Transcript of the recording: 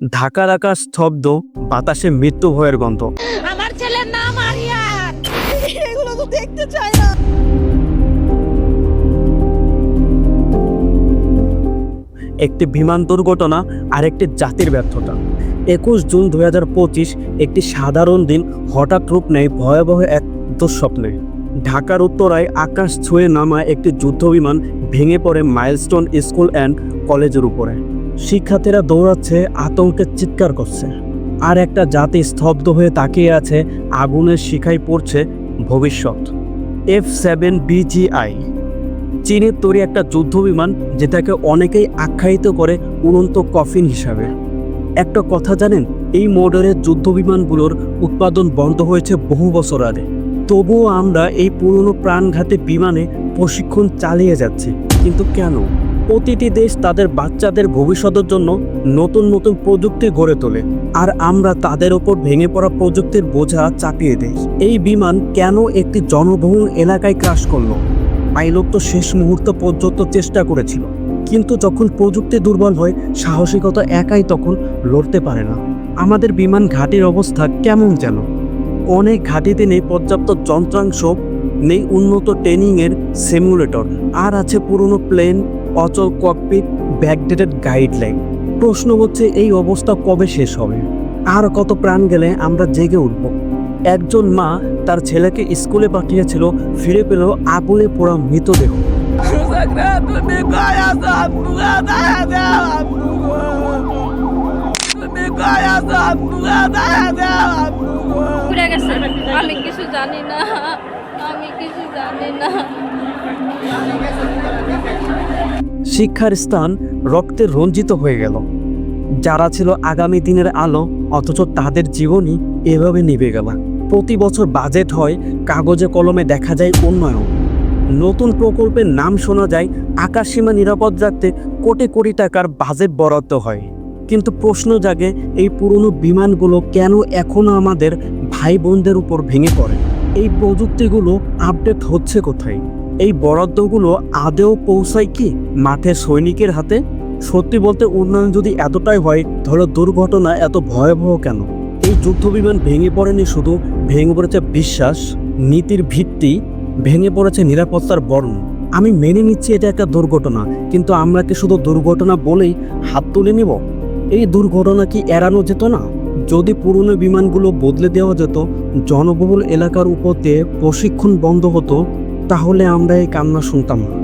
ঢাকার আকাশ স্তব্ধ বাতাসে মৃত্যু ভয়ের গন্ধ। আমার ছেলের নাম আরিয়ান। এগুলো তো দেখতে চাই না। একটি বিমান দুর্ঘটনা আর একটি জাতির ব্যর্থতা। একুশ জুন দুই হাজার পঁচিশ একটি সাধারণ দিন হঠাৎ রূপ নেয় ভয়াবহ এক দুঃস্বপ্নে। ঢাকার উত্তরায় আকাশ ছুঁয়ে নামা একটি যুদ্ধবিমান ভেঙে পড়ে মাইলস্টোন স্কুল অ্যান্ড কলেজের উপরে। শিক্ষার্থীরা দৌড়াচ্ছে আতঙ্কের চিৎকার করছে। আর একটা জাতি স্তব্ধ হয়ে তাকিয়ে আছে আগুনের শিখায় পড়ছে ভবিষ্যৎ। F seven BGI. চীনের তৈরি একটা যুদ্ধবিমান, যেটাকে অনেকেই আখ্যায়িত করে উড়ন্ত কফিন হিসাবে। একটা কথা জানেন, এই মডেলের যুদ্ধবিমানগুলোর উৎপাদন বন্ধ হয়েছে বহু বছর আগে। তবুও আমরা এই পুরনো প্রাণঘাতী বিমানে প্রশিক্ষণ চালিয়ে যাচ্ছি, কিন্তু কেন? প্রতিটি দেশ তাদের বাচ্চাদের ভবিষ্যতের জন্য নতুন নতুন প্রযুক্তি গড়ে তোলে। আর আমরা তাদের ওপর ভেঙে পড়া প্রযুক্তির বোঝা চাপিয়ে দেই। এই বিমান কেন একটি জনবহুল এলাকায় ক্রাশ করল? পাইলট তো শেষ মুহূর্ত পর্যন্ত চেষ্টা করেছিল। কিন্তু যখন প্রযুক্তি দুর্বল হয়, সাহসিকতা একাই তখন লড়তে পারে না। আমাদের বিমান ঘাটির অবস্থা কেমন যেন? অনেক ঘাটিতে নেই পর্যাপ্ত যন্ত্রাংশ, নেই উন্নত ট্রেনিংয়ের সিমুলেটর আর আছে পুরনো প্লেন অচল ককপিট ব্যাকডেটেড গাইডলাইন প্রশ্ন হচ্ছে, এই অবস্থা কবে শেষ হবে? আর কত প্রাণ গেলে আমরা জেগে উঠব? একজন মা তার ছেলেকে স্কুলে পাঠিয়েছিল, ফিরে পেল আগুনে পোড়া মৃতদেহ। আমি কিছু জানি না। আমি কিছু জানি না। শিক্ষার স্থান রক্তে রঞ্জিত হয়ে গেল। যারা ছিল আগামী দিনের আলো, অথচ তাদের জীবনই এভাবে নিভে গেল। প্রতি বছর বাজেট হয়, কাগজে কলমে দেখা যায় উন্নয়ন। নতুন প্রকল্পের নাম শোনা যায়, আকাশসীমা নিরাপদ রাখতে কোটি কোটি টাকার বাজেট বরাদ্দ হয়। কিন্তু প্রশ্ন জাগে, এই পুরনো বিমানগুলো কেন এখনও আমাদের ভাই বোনদের উপর ভেঙে পড়ে? এই প্রযুক্তিগুলো আপডেট হচ্ছে কোথায়? এই বরাদ্দগুলো আদেও পৌঁছায় কি? মাঠে সৈনিকের হাতে? সত্যি বলতে উন্নয়ন যদি এতটাই হয়, তাহলে দুর্ঘটনা এত ভয়াবহ কেন? এই যুদ্ধবিমান ভেঙে পড়েনি শুধু, ভেঙে পড়েছে বিশ্বাস, নীতির ভিত্তি, ভেঙে পড়েছে নিরাপত্তার বর্ণ। আমি মেনে নিচ্ছি এটা একটা দুর্ঘটনা, কিন্তু আমরা কি শুধু দুর্ঘটনা বলেই হাত তুলে নিব? এই দুর্ঘটনা কি এড়ানো যেত না? যদি পুরনো বিমানগুলো বদলে দেওয়া যেত, জনবহুল এলাকার উপর দিয়ে প্রশিক্ষণ বন্ধ হতো তাহলে আমরা এই কান্না শুনতাম না।